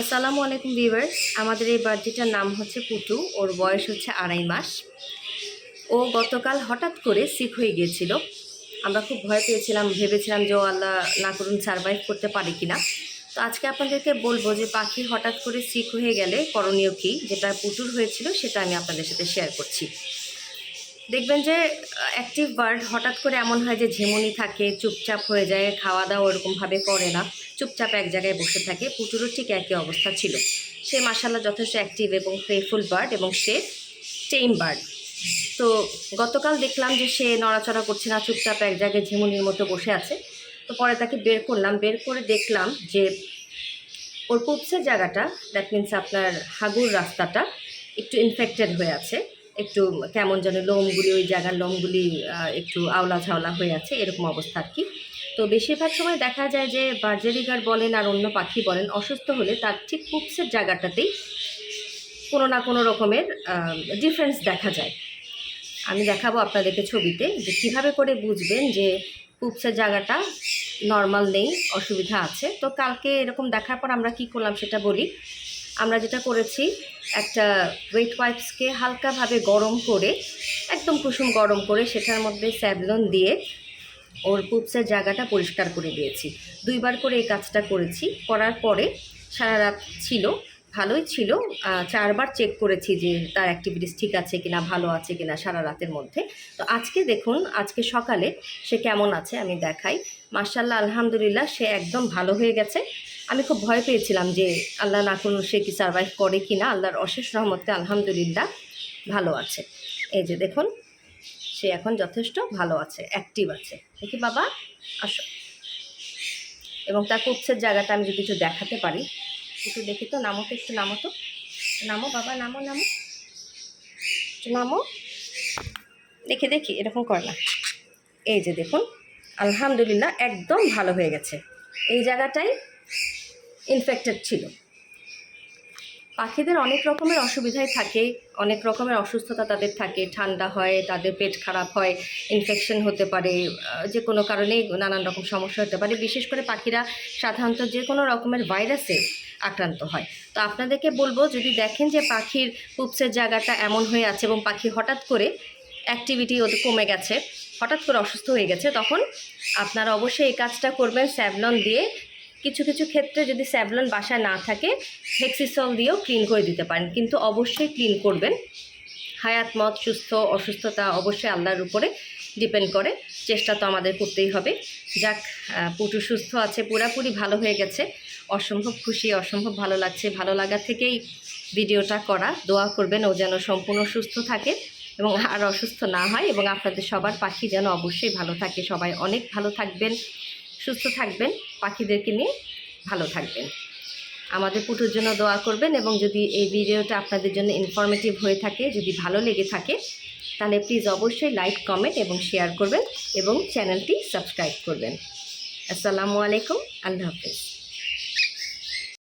আসসালামু আলাইকুম ভিউয়ার্স। আমাদের এই বার্থডেটার নাম হচ্ছে পুটু ওর বয়স হচ্ছে আড়াই মাস। ও গতকাল হঠাৎ করে সিক হয়ে গিয়েছিল। আমরা খুব ভয় পেয়েছিলাম, ভেবেছিলাম যে ও আল্লাহ না করুন সারভাইভ করতে পারে কিনা। তো আজকে আপনাদেরকে বলব যে পাখি হঠাৎ করে সিক হয়ে গেলে করণীয় কী? যেটা পুটুর হয়েছিল, সেটা আমি আপনাদের সাথে শেয়ার করছি। দেখবেন যে অ্যাক্টিভ বার্ড হঠাৎ করে এমন হয় যে, ঝিমুনি থাকে, চুপচাপ হয়ে যায় খাওয়া দাওয়া ওরকমভাবে করে না, চুপচাপ এক জায়গায় বসে থাকে পুটুরও ঠিক একই অবস্থা ছিল। সে মাসাল্লাহ যথেষ্ট অ্যাক্টিভ এবং প্লেফুল বার্ড এবং সে টেম বার্ড তো গতকাল দেখলাম যে, সে নড়াচড়া করছে না, চুপচাপ এক জায়গায় ঝিমুনির মতো বসে আছে। তো পরে তাকে বের করলাম, বের করে দেখলাম যে, ওর পুপসের জায়গাটা দ্যাট মিন্স আপনার হাগুর রাস্তাটা একটু ইনফেক্টেড হয়ে আছে। একটু কেমন যেন লোমগুলি, ওই জায়গার লোমগুলি একটু আওলা ঝাওলা হয়ে আছে, এরকম অবস্থা আর কি। তো বেশিরভাগ সময় দেখা যায় যে বার্জারিগার বলেন আর অন্য পাখি বলেন, অসুস্থ হলে তার ঠিক পুপসের জায়গাটাতেই কোনো না কোনো রকমের ডিফারেন্স দেখা যায়। আমি দেখাবো আপনাদেরকে ছবিতে যে কীভাবে করে বুঝবেন যে পুপসের জায়গাটা নর্মাল নেই, অসুবিধা আছে। তো কালকে এরকম দেখার পর আমরা কি করলাম সেটা বলি। আমরা যেটা করেছি, একটা ওয়েট ওয়াইপসকে হালকাভাবে গরম করে, একদম কুসুম গরম করে সেটার মধ্যে স্যাভলন দিয়ে ওর পুপসের জায়গাটা পরিষ্কার করে দিয়েছি। দুইবার করে এই কাজটা করেছি, করার পরে সারা রাত ছিল, ভালোই ছিল। চারবার চেক করেছি যে তার অ্যাক্টিভিটিস ঠিক আছে কিনা, ভালো আছে কিনা সারা রাতের মধ্যে। তো আজকে দেখুন, আজকে সকালে সে কেমন আছে আমি দেখাই। মার্শাল্লাহ আলহামদুলিল্লাহ, সে একদম ভালো হয়ে গেছে। আমি খুব ভয় পেয়েছিলাম যে আল্লাহ না করুন সে কি সার্ভাইভ করে কি না আল্লাহর অশেষ রহমতে আলহামদুলিল্লাহ ভালো আছে। এই যে দেখুন, সে এখন যথেষ্ট ভালো আছে অ্যাক্টিভ আছে। দেখি বাবা, আসো। এবং তার কুপসের জায়গাটা আমি যদি একটু দেখাতে পারি। একটু দেখি তো, নামো তো, একটু নামো তো। নামো বাবা, নামো নামো। একটু নামো। দেখি দেখি, এরকম কর না। এই যে দেখুন, আলহামদুলিল্লাহ একদম ভালো হয়ে গেছে। এই জায়গাটাই ইনফেক্টেড ছিল। পাখিদের অনেক রকমের অসুবিধাই থাকে, অনেক রকমের অসুস্থতা তাদের থাকে, ঠান্ডা হয়, তাদের পেট খারাপ হয় ইনফেকশন হতে পারে যে কোনো কারণেই নানান রকম সমস্যা হতে পারে। বিশেষ করে পাখিরা সাধারণত যে কোনো রকমের ভাইরাসে আক্রান্ত হয়। তো আপনাদেরকে বলব, যদি দেখেন যে পাখির পুপসের জায়গাটা এমন হয়ে আছে এবং পাখি হঠাৎ করে অ্যাক্টিভিটি ওদের কমে গেছে, হঠাৎ করে অসুস্থ হয়ে গেছে, তখন আপনারা অবশ্যই এই কাজটা করবেন স্যাভলন দিয়ে কিছু কিছু ক্ষেত্রে যদি স্যাভলন বাসায় না থাকে হেক্সিসল দিয়েও ক্লিন করে দিতে পারেন। কিন্তু অবশ্যই ক্লিন করবেন। হায়াত মত সুস্থ, অসুস্থতা অবশ্যই আল্লাহর উপরে ডিপেন্ড করে। চেষ্টা তো আমাদের করতেই হবে। যাক পুটু সুস্থ আছে, পুরাপুরি ভালো হয়ে গেছে। অসম্ভব খুশি, অসম্ভব ভালো লাগছে। ভালো লাগা থেকেই ভিডিওটা করা। দোয়া করবেন ও যেন সম্পূর্ণ সুস্থ থাকে এবং আর অসুস্থ না হয় এবং আপনাদের সবার পাখি যেন অবশ্যই ভালো থাকে। সবাই অনেক ভালো থাকবেন। সুস্থ থাকবেন, পাখিদেরকে নিয়ে ভালো থাকবেন। আমাদের পুটুর জন্য দোয়া করবেন এবং যদি এই ভিডিওটা আপনাদের জন্য ইনফরমেটিভ হয়ে থাকে, যদি ভালো লেগে থাকে, তাহলে প্লিজ অবশ্যই লাইক কমেন্ট এবং শেয়ার করবেন এবং চ্যানেলটি সাবস্ক্রাইব করবেন। আসসালামু আলাইকুম, আল্লাহ হাফেজ।